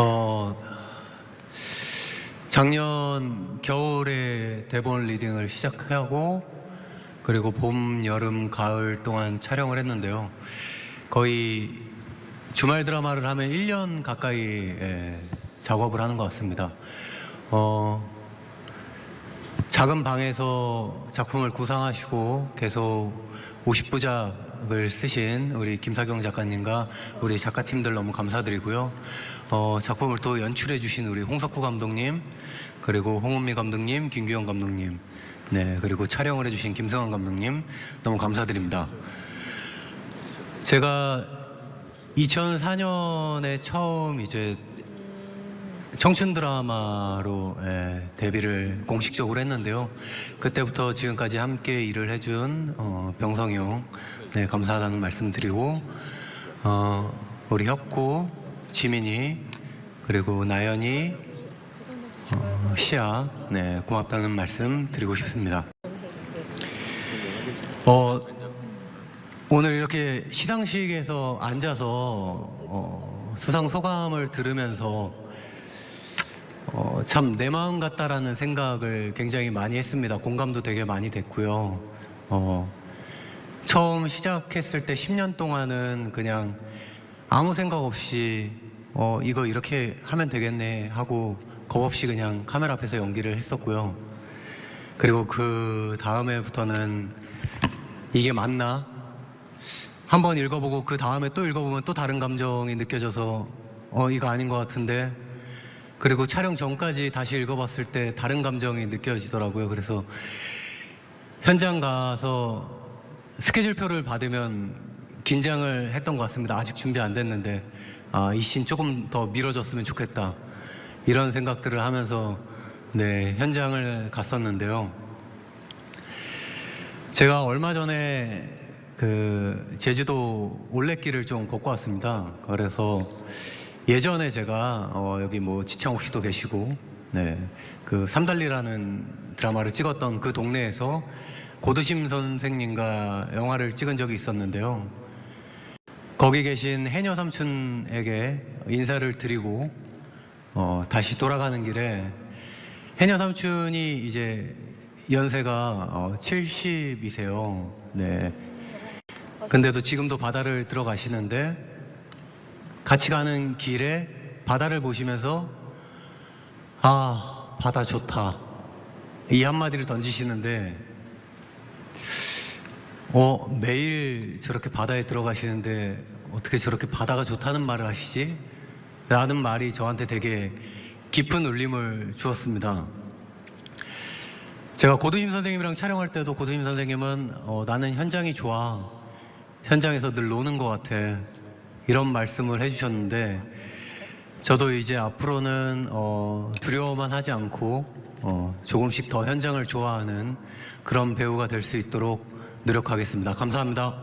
어, 작년 겨울에 대본 리딩을 시작하고 그리고 봄, 여름, 가을 동안 촬영을 했는데요. 거의 주말 드라마를 하면 1년 가까이 예, 작업을 하는 것 같습니다. 어, 작은 방에서 작품을 구상하시고 계속 50부작 을 쓰신 우리 김사경 작가님과 우리 작가팀들 너무 감사드리고요. 어, 작품을 또 연출해 주신 우리 홍석구 감독님, 그리고 홍은미 감독님, 김규영 감독님, 네, 그리고 촬영을 해 주신 김승환 감독님 너무 감사드립니다. 제가 2004년에 처음 이제 청춘 드라마로 예, 데뷔를 공식적으로 했는데요. 그때부터 지금까지 함께 일을 해준 어, 병성이 형, 네, 감사하다는 말씀 드리고, 어, 우리 협구, 지민이, 그리고 나연이, 어, 시아, 네, 고맙다는 말씀 드리고 싶습니다. 어, 오늘 이렇게 시상식에서 앉아서 어, 수상 소감을 들으면서 어, 참 내 마음 같다라는 생각을 굉장히 많이 했습니다. 공감도 되게 많이 됐고요. 어, 처음 시작했을 때 10년 동안은 그냥 아무 생각 없이 어, 이거 이렇게 하면 되겠네 하고 겁 없이 그냥 카메라 앞에서 연기를 했었고요. 그리고 그 다음에부터는 이게 맞나? 한번 읽어보고 그 다음에 또 읽어보면 또 다른 감정이 느껴져서 어 이거 아닌 것 같은데 그리고 촬영 전까지 다시 읽어봤을 때 다른 감정이 느껴지더라고요. 그래서 현장 가서 스케줄표를 받으면 긴장을 했던 것 같습니다. 아직 준비 안 됐는데 아, 이 씬 조금 더 미뤄졌으면 좋겠다 이런 생각들을 하면서 네 현장을 갔었는데요. 제가 얼마 전에 그 제주도 올레길을 좀 걷고 왔습니다. 그래서 예전에 제가 어 여기 뭐 지창욱 씨도 계시고 네 그 삼달리라는 드라마를 찍었던 그 동네에서 고두심 선생님과 영화를 찍은 적이 있었는데요. 거기 계신 해녀 삼촌에게 인사를 드리고 어 다시 돌아가는 길에 해녀 삼촌이 이제 연세가 어 70이세요. 네. 근데도 지금도 바다를 들어가시는데 같이 가는 길에 바다를 보시면서 아 바다 좋다 이 한마디를 던지시는데 어 매일 저렇게 바다에 들어가시는데 어떻게 저렇게 바다가 좋다는 말을 하시지? 라는 말이 저한테 되게 깊은 울림을 주었습니다. 제가 고두심 선생님이랑 촬영할 때도 고두심 선생님은 어, 나는 현장이 좋아. 현장에서 늘 노는 것 같아. 이런 말씀을 해주셨는데 저도 이제 앞으로는 어, 두려워만 하지 않고 어, 조금씩 더 현장을 좋아하는 그런 배우가 될 수 있도록 노력하겠습니다. 감사합니다.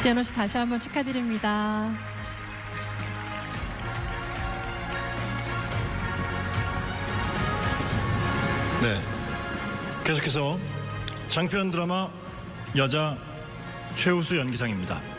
지현호 씨 다시 한번 축하드립니다. 네. 계속해서 장편 드라마 여자 최우수 연기상입니다.